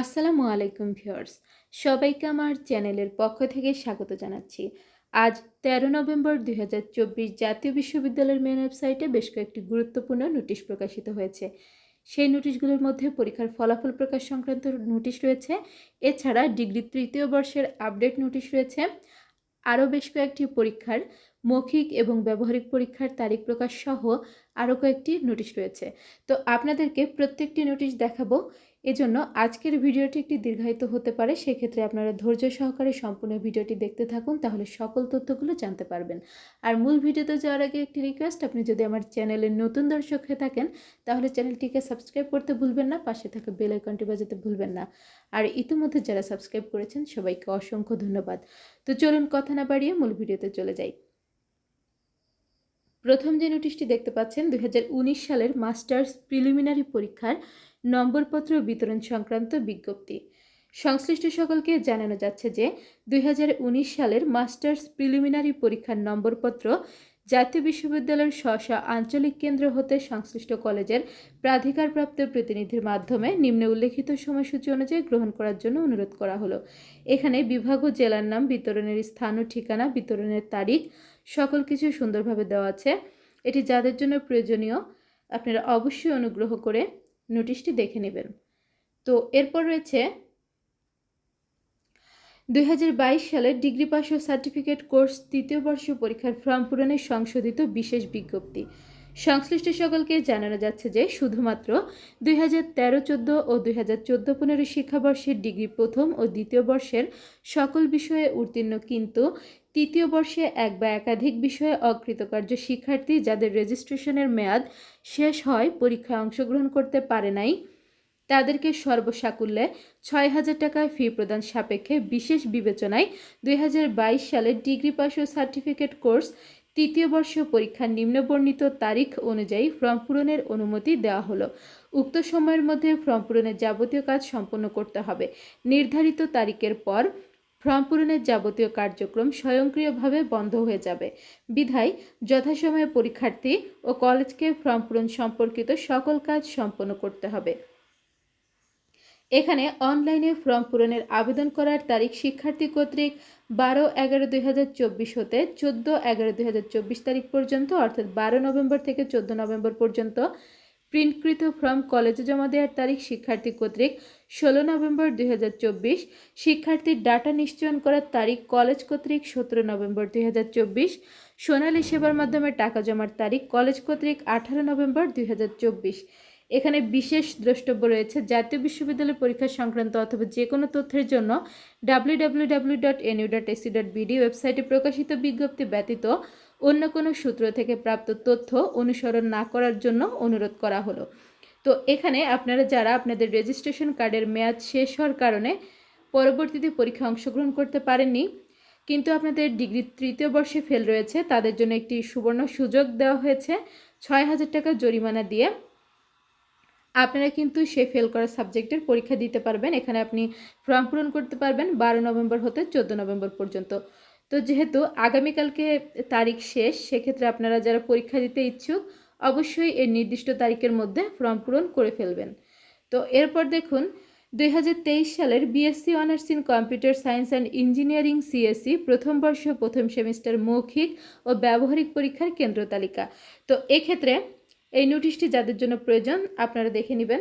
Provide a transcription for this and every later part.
আসসালামু আলাইকুম ভিউয়ার্স, সবাইকে আমার চ্যানেলের পক্ষ থেকে স্বাগত জানাচ্ছি। আজ তেরো নভেম্বর দুই হাজার চব্বিশ জাতীয় বিশ্ববিদ্যালয়ের মেন ওয়েবসাইটে বেশ কয়েকটি গুরুত্বপূর্ণ নোটিশ প্রকাশিত হয়েছে। সেই নোটিশগুলোর মধ্যে পরীক্ষার ফলাফল প্রকাশ সংক্রান্ত নোটিশ রয়েছে, এছাড়া ডিগ্রি তৃতীয় বর্ষের আপডেট নোটিশ রয়েছে। আরও বেশ কয়েকটি পরীক্ষার মৌখিক এবং ব্যবহারিক পরীক্ষার তারিখ প্রকাশ সহ আরও কয়েকটি নোটিশ রয়েছে। তো আপনাদেরকে প্রত্যেকটি নোটিশ দেখাবো। এজন্য আজকের ভিডিওটি একটি দীর্ঘায়িত হতে পারে। সেক্ষেত্রে আপনারা ধৈর্য সহকারে সম্পূর্ণ ভিডিওটি দেখতে থাকুন, তাহলে সকল তথ্যগুলো জানতে পারবেন। আর মূল ভিডিওতে যাওয়ার আগে একটি রিকোয়েস্ট আপনি যদি আমার চ্যানেলের নতুন দর্শক হয়ে থাকেন, তাহলে চ্যানেলটিকে সাবস্ক্রাইব করতে ভুলবেন না, পাশে থাকা বেল আইকনটি বাজাতে ভুলবেন না। আর ইতিমধ্যে যারা সাবস্ক্রাইব করেছেন, সবাইকে অসংখ্য ধন্যবাদ। তো চলুন কথা না বাড়িয়ে মূল ভিডিওতে চলে যাই। প্রথম যে নোটিশটি দেখতে পাচ্ছেন দু হাজার উনিশ সালের মাস্টার্স প্রিলিমিনারি পরীক্ষার নম্বরপত্র বিতরণ সংক্রান্ত বিজ্ঞপ্তি। সংশ্লিষ্ট সকলকে জানানো যাচ্ছে যে দু হাজার উনিশ সালের মাস্টার্স প্রিলিমিনারি পরীক্ষার নম্বরপত্র জাতীয় বিশ্ববিদ্যালয়ের স্ব স্ব আঞ্চলিক কেন্দ্র হতে সংশ্লিষ্ট কলেজের প্রাধিকারপ্রাপ্ত প্রতিনিধির মাধ্যমে নিম্নে উল্লেখিত সময়সূচি অনুযায়ী গ্রহণ করার জন্য অনুরোধ করা হলো। এখানে বিভাগ ও জেলার নাম, বিতরণের স্থান ও ঠিকানা, বিতরণের তারিখ সকল কিছু সুন্দরভাবে দেওয়া আছে। এটি যাদের জন্য প্রয়োজনীয়, আপনারা অবশ্যই অনুগ্রহ করে নোটিশটি দেখে নেবেন। তো এরপর রয়েছে দুই সালের ডিগ্রি পাস ও সার্টিফিকেট কোর্স তৃতীয় বর্ষ পরীক্ষার ফর্ম পূরণের সংশোধিত বিশেষ বিজ্ঞপ্তি। সংশ্লিষ্ট সকলকে জানানো যাচ্ছে যে শুধুমাত্র দুই হাজার তেরো চোদ্দ ও দুই হাজার চোদ্দ পনেরো শিক্ষাবর্ষের ডিগ্রি প্রথম ও দ্বিতীয় বর্ষের সকল বিষয়ে উত্তীর্ণ কিন্তু তৃতীয় বর্ষে এক বা একাধিক বিষয়ে অকৃতকার্য শিক্ষার্থী যাদের রেজিস্ট্রেশনের মেয়াদ শেষ হয়, পরীক্ষায় অংশগ্রহণ করতে পারে নাই, তাদেরকে সর্বসাকুল্যে ছয় হাজার টাকায় ফি প্রদান সাপেক্ষে বিশেষ বিবেচনায় দুই সালের ডিগ্রি পাস ও সার্টিফিকেট কোর্স তৃতীয় বর্ষ পরীক্ষার নিম্নবর্ণিত তারিখ অনুযায়ী ফর্ম পূরণের অনুমতি দেওয়া হলো। উক্ত সময়ের মধ্যে ফর্ম পূরণের যাবতীয় কাজ সম্পন্ন করতে হবে। নির্ধারিত তারিখের পর ফর্ম পূরণের যাবতীয় কার্যক্রম স্বয়ংক্রিয়ভাবে বন্ধ হয়ে যাবে। বিধায় যথাসময়ে পরীক্ষার্থী ও কলেজকে ফর্ম পূরণ সম্পর্কিত সকল কাজ সম্পন্ন করতে হবে। এখানে অনলাইনে ফর্ম পূরণের আবেদন করার তারিখ শিক্ষার্থী কর্তৃক বারো এগারো দুই হাজার চব্বিশ হতে চোদ্দ এগারো দুই হাজার চব্বিশ তারিখ পর্যন্ত, অর্থাৎ বারো নভেম্বর থেকে চোদ্দ নভেম্বর পর্যন্ত প্রিন্টকৃত ফর্ম কলেজে জমা দেওয়ার তারিখ শিক্ষার্থী কর্তৃক ষোলো নভেম্বর দুই হাজার চব্বিশ, শিক্ষার্থীর ডাটা নিশ্চয়ন করার তারিখ কলেজ কর্তৃক সতেরো নভেম্বর দুই সোনালী সেবার মাধ্যমে টাকা জমার তারিখ কলেজ কর্তৃক আঠারো নভেম্বর দুই হাজার চব্বিশ। এখানে বিশেষ দ্রষ্টব্য রয়েছে, জাতীয় বিশ্ববিদ্যালয় পরীক্ষা সংক্রান্ত অথবা যে কোনো তথ্যের জন্য W dot NU dot AC dot BD ওয়েবসাইটে প্রকাশিত বিজ্ঞপ্তি ব্যতীত অন্য কোনো সূত্র থেকে প্রাপ্ত তথ্য অনুসরণ না করার জন্য অনুরোধ করা হলো। তো এখানে আপনারা যারা আপনাদের রেজিস্ট্রেশন কার্ডের মেয়াদ শেষ হওয়ার কারণে পরবর্তীতে পরীক্ষা অংশগ্রহণ করতে পারেননি, কিন্তু আপনাদের ডিগ্রি তৃতীয় বর্ষে ফেল রয়েছে, তাদের জন্য একটি সুবর্ণ সুযোগ দেওয়া হয়েছে, ছয় হাজার টাকা জরিমানা দিয়ে। আপনারা কিন্তু সে ফেল করা সাবজেক্টের পরীক্ষা দিতে পারবেন। এখানে আপনি ফর্ম পূরণ করতে পারবেন বারো নভেম্বর হতে চোদ্দ নভেম্বর পর্যন্ত। তো যেহেতু আগামীকালকে তারিখ শেষ, সেক্ষেত্রে আপনারা যারা পরীক্ষা দিতে ইচ্ছুক, অবশ্যই এর নির্দিষ্ট তারিখের মধ্যে ফর্ম পূরণ করে ফেলবেন। তো এরপর দেখুন, দুই হাজার তেইশ সালের BSc honours in computer science and engineering CSC প্রথম বর্ষ, প্রথম সেমিস্টার মৌখিক ও ব্যবহারিক পরীক্ষার কেন্দ্র তালিকা। তো এক্ষেত্রে এই নোটিশটি যাদের জন্য প্রয়োজন, আপনারা দেখে নেবেন।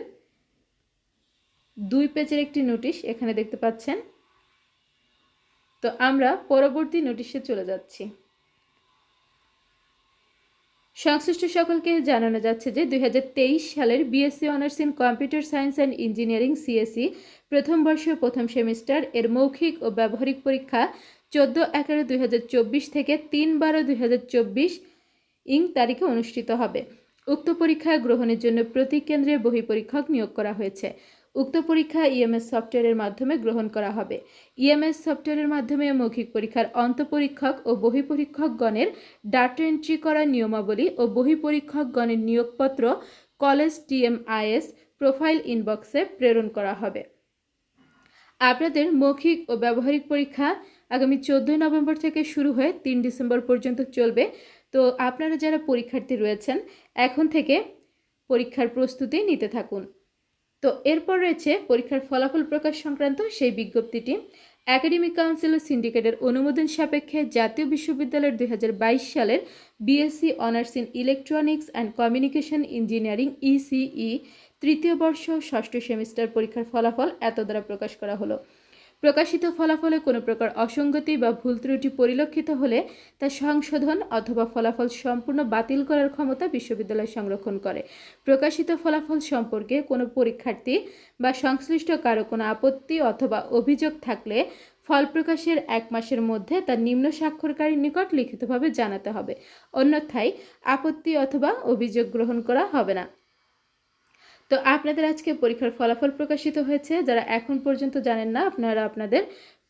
দুই পেজের একটি নোটিশ এখানে দেখতে পাচ্ছেন। তো আমরা পরবর্তী নোটিশে চলে যাচ্ছি। সংশ্লিষ্ট সকলকে জানানো যাচ্ছে যে দুই সালের BSc honours in computer science and engineering CSC প্রথম বর্ষ, প্রথম সেমিস্টার এর মৌখিক ও ব্যবহারিক পরীক্ষা চোদ্দ এগারো দুই থেকে তিন বারো দুই ইং তারিখে অনুষ্ঠিত হবে। উক্ত পরীক্ষা গ্রহণের জন্য প্রতি কেন্দ্রে বহিপরীক্ষক নিয়োগ করা হয়েছে। উক্ত পরীক্ষা ইএমএস সফটওয়্যারের মাধ্যমে গ্রহণ করা হবে। ইএমএস সফটওয়্যারের মাধ্যমে মৌখিক পরীক্ষার অন্তপরীক্ষক ও বহিপরীক্ষকগণের ডাটা এন্ট্রি করা নিয়মাবলী ও বহিপরীক্ষকগণের নিয়োগপত্র কলেজ টিএমআইএস প্রোফাইল ইনবক্সে প্রেরণ করা হবে। আপনাদের মৌখিক ও ব্যবহারিক পরীক্ষা আগামী চোদ্দোই নভেম্বর থেকে শুরু হয়ে তিন ডিসেম্বর পর্যন্ত চলবে। তো আপনারা যারা পরীক্ষার্থী রয়েছেন, এখন থেকে পরীক্ষার প্রস্তুতি নিতে থাকুন। তো এরপর রয়েছে পরীক্ষার ফলাফল প্রকাশ সংক্রান্ত সেই বিজ্ঞপ্তিটি। একাডেমিক কাউন্সিল ও সিন্ডিকেটের অনুমোদন সাপেক্ষে জাতীয় বিশ্ববিদ্যালয়ের দু হাজার বাইশ সালের BSc honours in electronics and communication engineering ECE তৃতীয় বর্ষ, ষষ্ঠ সেমিস্টার পরীক্ষার ফলাফল এত দ্বারা প্রকাশ করা হলো। প্রকাশিত ফলাফলে কোনো প্রকার অসঙ্গতি বা ভুল ত্রুটি পরিলক্ষিত হলে তা সংশোধন অথবা ফলাফল সম্পূর্ণ বাতিল করার ক্ষমতা বিশ্ববিদ্যালয় সংরক্ষণ করে। প্রকাশিত ফলাফল সম্পর্কে কোনো পরীক্ষার্থী বা সংশ্লিষ্ট কারও কোনো আপত্তি অথবা অভিযোগ থাকলে ফল প্রকাশের এক মাসের মধ্যে তার নিম্ন স্বাক্ষরকারীর নিকট লিখিতভাবে জানাতে হবে। অন্যথায় আপত্তি অথবা অভিযোগ গ্রহণ করা হবে না। তো আপনাদের আজকে পরীক্ষার ফলাফল প্রকাশিত হয়েছে। যারা এখন পর্যন্ত জানেন না, আপনারা আপনাদের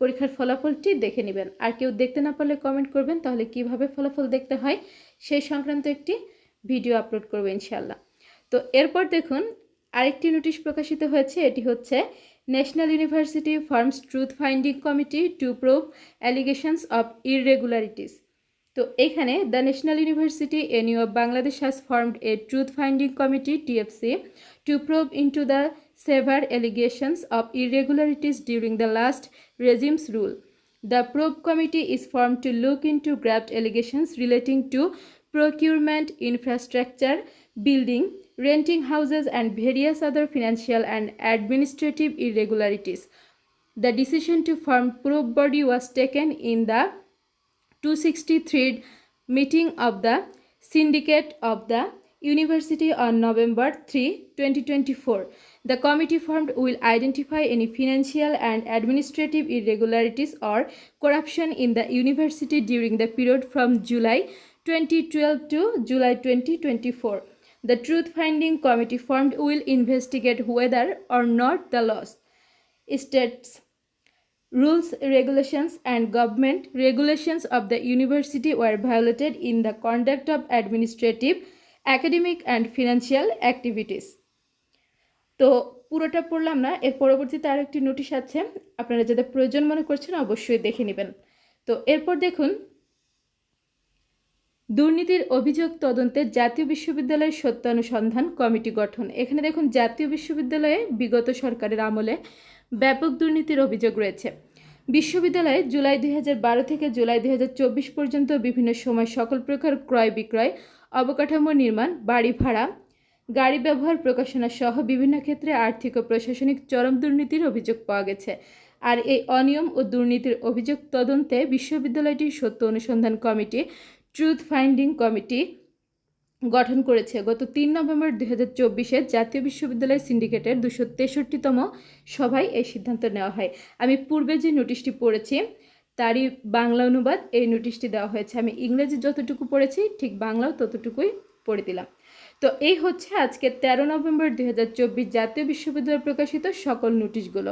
পরীক্ষার ফলাফলটি দেখে নেবেন। আর কেউ দেখতে না পারলে কমেন্ট করবেন, তাহলে কীভাবে ফলাফল দেখতে হয় সেই সংক্রান্ত একটি ভিডিও আপলোড করব ইনশাল্লাহ তো এরপর দেখুন, আরেকটি নোটিশ প্রকাশিত হয়েছে, এটি হচ্ছে national university forms truth finding committee to probe allegations of irregularities তো এখানে the national university N U Bangladesh has formed a truth finding committee, TFC to probe into the several allegations of irregularities during the last regime's rule the probe committee is form to look into graft allegations relating to procurement infrastructure building renting houses and various other financial and administrative irregularities the decision to form probe body was taken in the 263rd meeting of the syndicate of the University on November 3, 2024. The committee formed will identify any financial and administrative irregularities or corruption in the university during the period from July 2012 to July 2024. The truth finding committee formed will investigate whether or not the laws, states, rules, regulations, and government regulations of the university were violated in the conduct of administrative academic, and financial activities. তো পুরোটা পড়লাম না এর পরবর্তীতে আরও একটি notice আছে আপনারা যাদের প্রয়োজন মনে করছেন অবশ্যই দেখে নেবেন তো এরপর দেখুন দুর্নীতির অভিযোগ তদন্তে জাতীয় বিশ্ববিদ্যালয়ের সত্যানুসন্ধান কমিটি গঠন। এখানে দেখুন, জাতীয় বিশ্ববিদ্যালয়ে বিগত সরকারের আমলে ব্যাপক দুর্নীতির অভিযোগ রয়েছে। বিশ্ববিদ্যালয়ে জুলাই দুই থেকে জুলাই দুই হাজার চব্বিশ পর্যন্ত বিভিন্ন সময় সকল প্রকার ক্রয় বিক্রয়, অবকাঠামো নির্মাণ, বাড়ি ভাড়া, গাড়ি ব্যবহার প্রকাশনা সহ বিভিন্ন ক্ষেত্রে আর্থিক ও প্রশাসনিক চরম দুর্নীতির অভিযোগ পাওয়া গেছে। আর এই অনিয়ম ও দুর্নীতির অভিযোগ তদন্তে বিশ্ববিদ্যালয়টির সত্য অনুসন্ধান কমিটি ট্রুথ ফাইন্ডিং কমিটি গঠন করেছে। গত তিন নভেম্বর দুই হাজার চব্বিশে জাতীয় বিশ্ববিদ্যালয় সিন্ডিকেটের দুশো তেষট্টিতম সভায় এই সিদ্ধান্ত নেওয়া হয়। আমি পূর্বে যে নোটিশটি পড়েছি, তারই বাংলা অনুবাদ এই নোটিশটি দেওয়া হয়েছে। আমি ইংরেজি যতটুকু পড়েছি, ঠিক বাংলাও ততটুকুই পড়ে দিলাম। তো এই হচ্ছে আজকে তেরো নভেম্বর দুই হাজার চব্বিশ জাতীয় বিশ্ববিদ্যালয় প্রকাশিত সকল নোটিশগুলো।